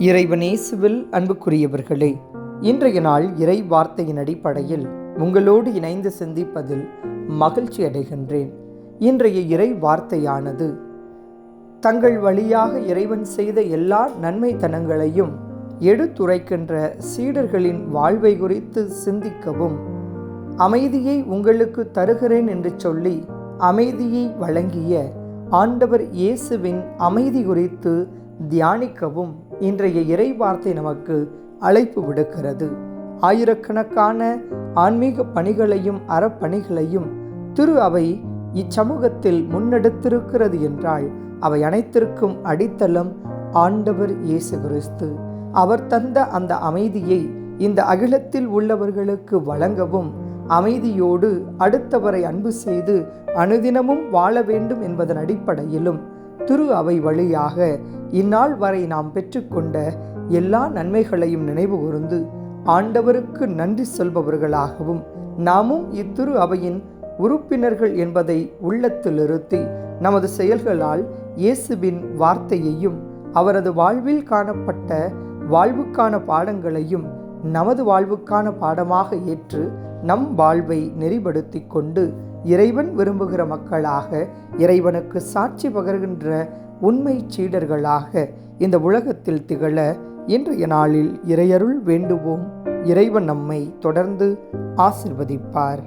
இறைவனேசுவில் அன்புக்குரியவர்களே இன்றைய நாள் இறை வார்த்தையின் அடிப்படையில் உங்களோடு இணைந்து சிந்திப்பதில் மகிழ்ச்சி அடைகின்றேன். இன்றைய இறை வார்த்தையானது தங்கள் வழியாக இறைவன் செய்த எல்லா நன்மைத்தனங்களையும் எடுத்துரைக்கின்ற சீடர்களின் வாழ்வை குறித்து சிந்திக்கவும் அமைதியை உங்களுக்கு தருகிறேன் என்று சொல்லி அமைதியை வழங்கிய ஆண்டவர் இயேசுவின் அமைதி குறித்து தியானிக்கவும் இன்றைய இறை வார்த்தை நமக்கு அழைப்பு விடுக்கிறது. ஆயிரக்கணக்கான ஆன்மீக பணிகளையும் அறப்பணிகளையும் திரு அவை இச்சமூகத்தில் முன்னெடுத்திருக்கிறது என்றால் அவை அனைத்திற்கும் அடித்தளம் ஆண்டவர் இயேசு கிறிஸ்து. அவர் தந்த அந்த அமைதியை இந்த அகிலத்தில் உள்ளவர்களுக்கு வழங்கவும் அமைதியோடு அடுத்தவரை அன்பு செய்து அனுதினமும் வாழ வேண்டும் என்பதன் அடிப்படையிலும் திரு அவை வழியாக இந்நாள் வரை நாம் பெற்றுக்கொண்ட எல்லா நன்மைகளையும் நினைவு கூர்ந்து ஆண்டவருக்கு நன்றி சொல்பவர்களாகவும் நாமும் இத்திரு அவையின் உறுப்பினர்கள் என்பதை உள்ளத்தில் இருத்தி நமது செயல்களால் இயேசுவின் வார்த்தையையும் அவரது வாழ்வில் காணப்பட்ட வாழ்வுக்கான பாடங்களையும் நமது வாழ்வுக்கான பாடமாக ஏற்று நம் வாழ்வை நெறிப்படுத்தி கொண்டு இறைவன் விரும்புகிற மக்களாக இறைவனுக்கு சாட்சி பகர்கின்ற உண்மை சீடர்களாக இந்த உலகத்தில் திகழ இன்றைய நாளில் இறையருள் வேண்டுவோம். இறைவன் நம்மை தொடர்ந்து ஆசிர்வதிப்பார்.